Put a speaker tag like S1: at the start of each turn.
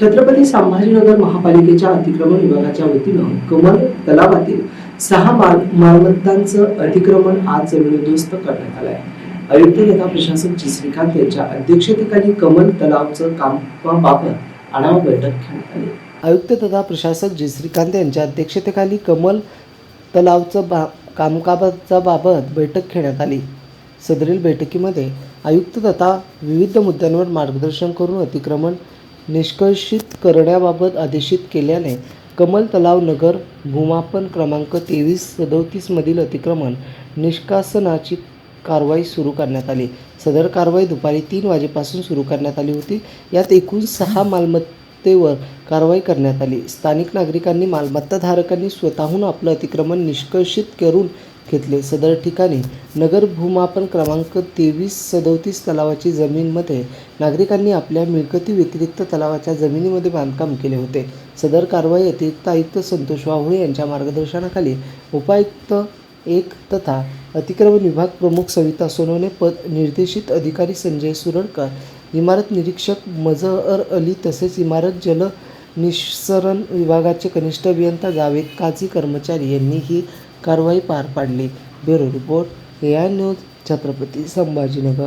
S1: छत्रपती संभाजीनगर महापालिकेच्या अतिक्रमण विभागाच्या वतीनं कमल तलावातील सहा मालमत्तांचं अतिक्रमण आज जमीनदोस्त करण्यात आलं आहे. आयुक्त तथा प्रशासक जी श्रीकांत यांच्या अध्यक्षतेखाली कमल तलावचं कामाबाबत आढावा बैठक घेण्यात आली. आयुक्त तथा प्रशासक जी श्रीकांत यांच्या अध्यक्षतेखाली कमल तलावचं बा कामकाजाचा बाबत बैठक घेण्यात आली. सदरील बैठकीमध्ये आयुक्त तथा विविध मुद्द्यांवर मार्गदर्शन करून अतिक्रमण निष्कर्षित करण्याबाबत आदेशित केल्याने कमल तलाव नगर भूमापन क्रमांक तेवीस सदोतीसमधील अतिक्रमण निष्कासनाची कारवाई सुरू करण्यात आली. सदर कारवाई दुपारी तीन वाजेपासून सुरू करण्यात आली होती. यात एकूण सहा मालमत्तेवर कारवाई करण्यात आली. स्थानिक नागरिकांनी मालमत्ताधारकांनी स्वतःहून आपलं अतिक्रमण निष्कर्षित करून घेतले. सदर ठिकाणी नगर भूमापन क्रमांक तेवीस सदोतीस तलावाची जमीनमध्ये नागरिकांनी आपल्या मिळकती व्यतिरिक्त तलावाच्या जमिनीमध्ये बांधकाम केले होते. सदर कारवाई अतिरिक्त आयुक्त संतोष वाहुळे यांच्या मार्गदर्शनाखाली उपायुक्त एक तथा अतिक्रमण विभाग प्रमुख सविता सोनवणे पद निर्देशित अधिकारी संजय सुरडकर इमारत निरीक्षक मजहर अली तसेच इमारत जल निःसरण विभागाचे कनिष्ठ अभियंता जावेद काझी कर्मचारी यांनी ही कारवाई पार पाडली. Bureau report A I news Chhatrapati Sambhajinagar.